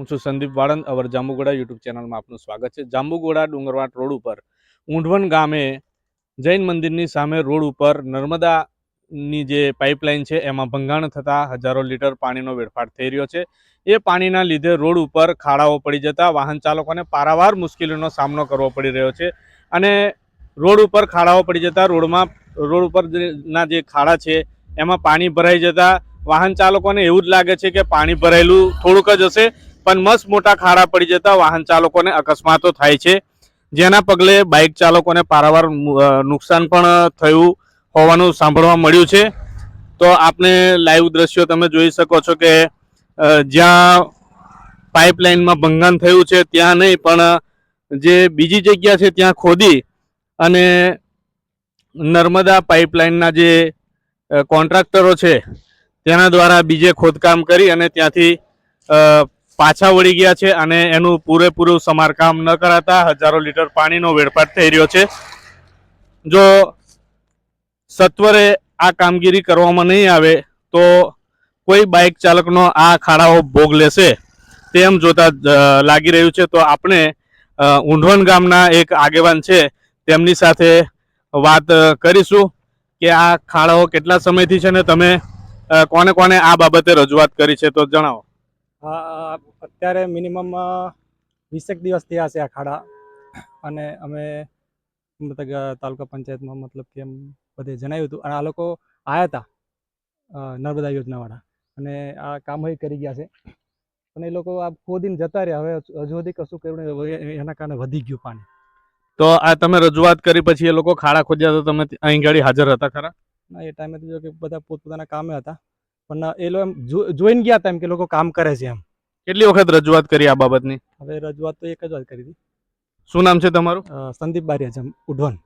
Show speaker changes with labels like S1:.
S1: હું છું Sandeep Valand, our Jambughoda YouTube ચેનલમાં આપનું સ્વાગત છે. જાંબુગોડા ડુંગરવાટ રોડ ઉપર ઊંઢવણ ગામે જૈન મંદિરની સામે રોડ ઉપર નર્મદાની જે પાઇપલાઇન છે, એમાં ભંગાણ થતાં હજારો લીટર પાણીનો વેડફાટ થઈ રહ્યો છે. એ પાણીના લીધે રોડ ઉપર ખાડાઓ પડી જતા વાહન ચાલકોને પારાવાર મુશ્કેલીનો સામનો કરવો પડી રહ્યો છે અને રોડ ઉપર ખાડાઓ પડી જતા રોડમાં, રોડ ઉપર જે- ના જે ખાડા છે, એમાં પાણી ભરાઈ જતા વાહન ચાલકોને એવું જ લાગે છે કે પાણી ભરાયેલું થોડુંક જ હશે. પણ મસ્ત મોટા ખાડા પડી જતા વાહન ચાલકોને અકસ્માતો થાય છે. જેના પગલે બાઇક ચાલકોને પારાવાર નુકસાન પણ થયું હોવાનું સાંભળવા મળ્યું છે. તો આપને લાઈવ દ્રશ્યો તમે જોઈ શકો છો કે જ્યાં પાઇપલાઇનમાં ભંગાણ થયું છે, ત્યાં નહીં, પણ જે બીજી જગ્યા છે ત્યાં ખોદી અને નર્મદા પાઇપલાઇનના જે કોન્ટ્રાક્ટરો છે, તેના દ્વારા બીજે ખોદકામ કરી અને ત્યાંથી પાછા વળી ગયા છે અને એનું પૂરેપૂરું સમારકામ ન કરાતા હજારો લીટર પાણીનો વેડફાટ થઈ રહ્યો છે. જો સત્વરે આ કામગીરી કરવામાં નહીં આવે, તો કોઈ બાઇક ચાલકનો આ ખાડાઓ ભોગ લેશે તેમ જોતા લાગી રહ્યું છે. તો આપણે ઊંઢવન ગામના એક આગેવાન છે, તેમની સાથે વાત કરીશું કે આ ખાડાઓ કેટલા સમયથી છે ને તમે કોને કોને આ બાબતે રજૂઆત કરી છે તો જણાવો.
S2: અત્યારે મિનિમમ વીસેક દિવસ થયા છે આ ખાડા. અને અમે મતલબ કે તાલુકા પંચાયતમાં મતલબ કે એમ બધે જણાવ્યું હતું. અને આ લોકો આવ્યા હતા નર્મદા યોજનાવાળા. અને આ કામ કરી ગયા છે. પણ એ લોકો આ ખોદીને જતા રહ્યા. હવે હજુ સુધી કશું કર્યું એના કારણે વધી ગયું પાણી.
S1: તો આ તમે રજૂઆત કરી પછી એ લોકો ખાડા ખોદ્યા તો તમે અહીં ગાડી હાજર હતા ખરા?
S2: ના એ ટાઈમે તો જો કે બધા પોતપોતાના કામે હતા. પણ એ લોકો એમ જોઈને ગયા હતા એમ કે લોકો કામ કરે છે એમ.
S1: કેટલી વખત રજૂઆત કરી આ બાબતની?
S2: હવે રજૂઆત તો એક જ વાત કરી હતી.
S1: શું નામ છે તમારું?
S2: સંદીપ બારિયા છે ઉઢવણ.